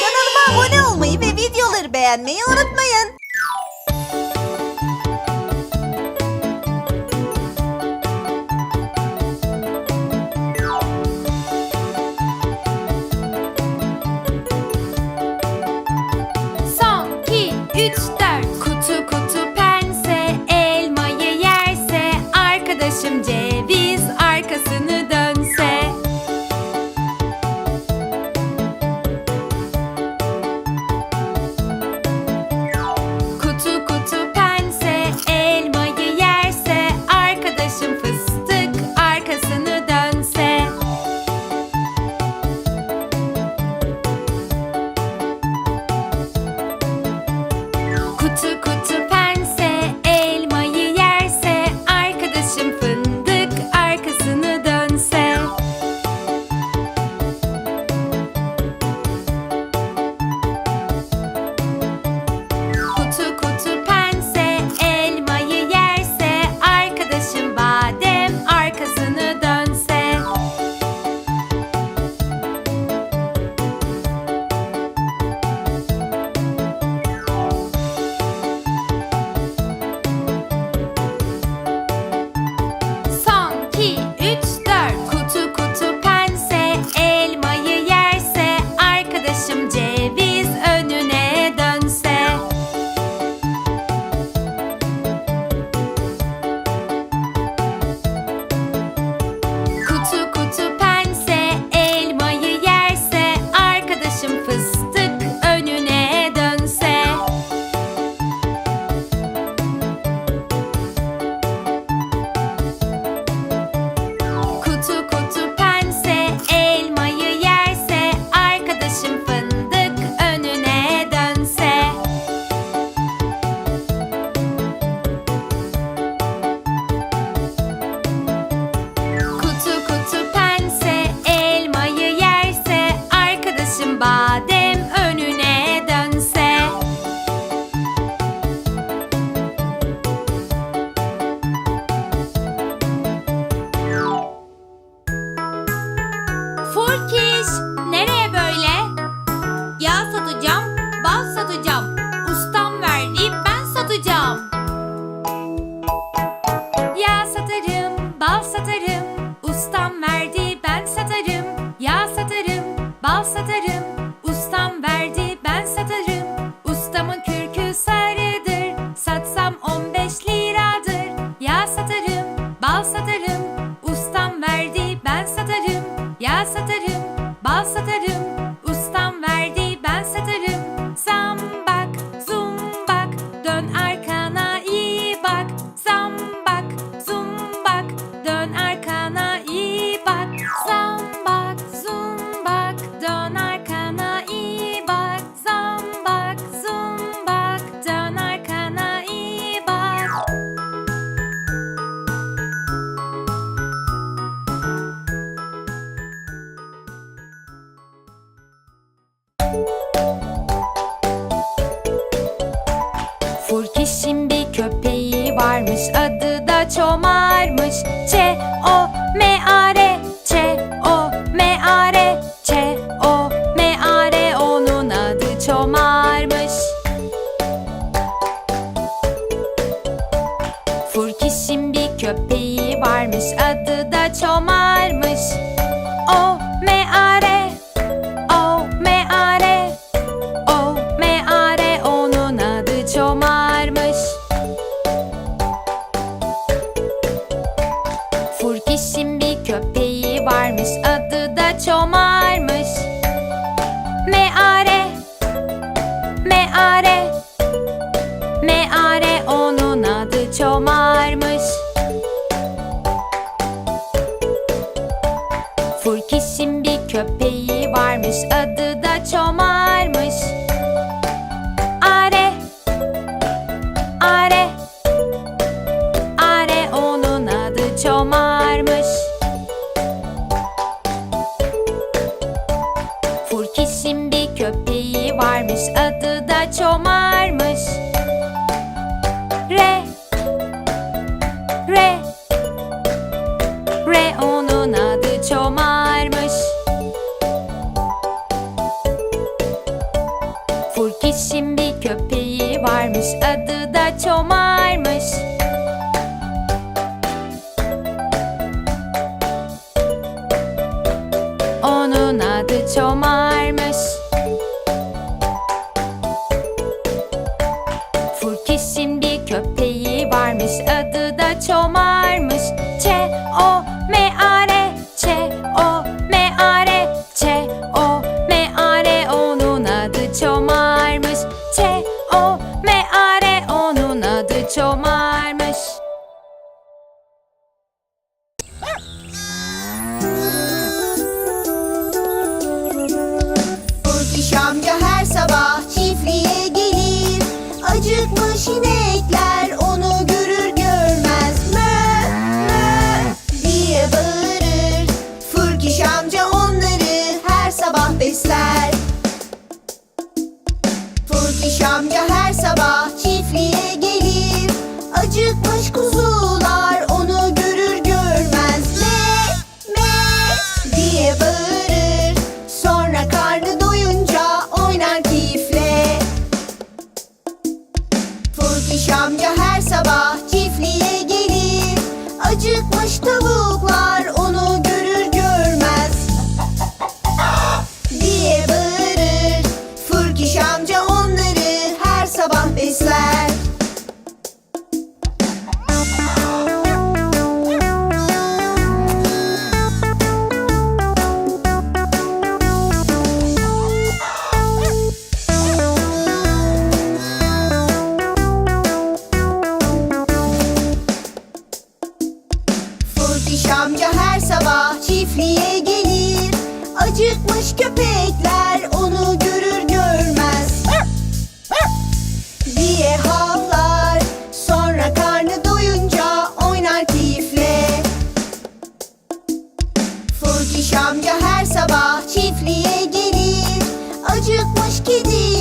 Kanalıma abone olmayı ve videoları beğenmeyi unutmayın. yaparım Ustam verdi ben satarım. Ustamın kürkü sarıdır. Satsam 15 liradır. Yağ satarım, bal satarım. Ustam verdi ben satarım. Yağ satarım, bal satarım. varmış Adı da Çomar'mış. Ç O M A R Ç O M A R Ç O M A R Onun adı Çomar'mış. Furkiş'in bir köpeği varmış Adı da Çomar Güneşin bir köpeği varmış adı da Çomar'mış. Meare, meare, meare onun adı Çomar'mış. Furkiş'in bir köpeği varmış adı adıda çomarmış. Onun adı çomarmış. Furkiş'in bir Furkiş amca her sabah çiftliğe gelir. Acıkmış kuzular onu görür görmez. Me me diye bağırır. Sonra karnı doyunca oynar keyifle. Furkiş amca her sabah çiftliğe gelir. Acıkmış tavuklar onu görür görmez. diye bağırır. Furkiş amca sabah 奇迹。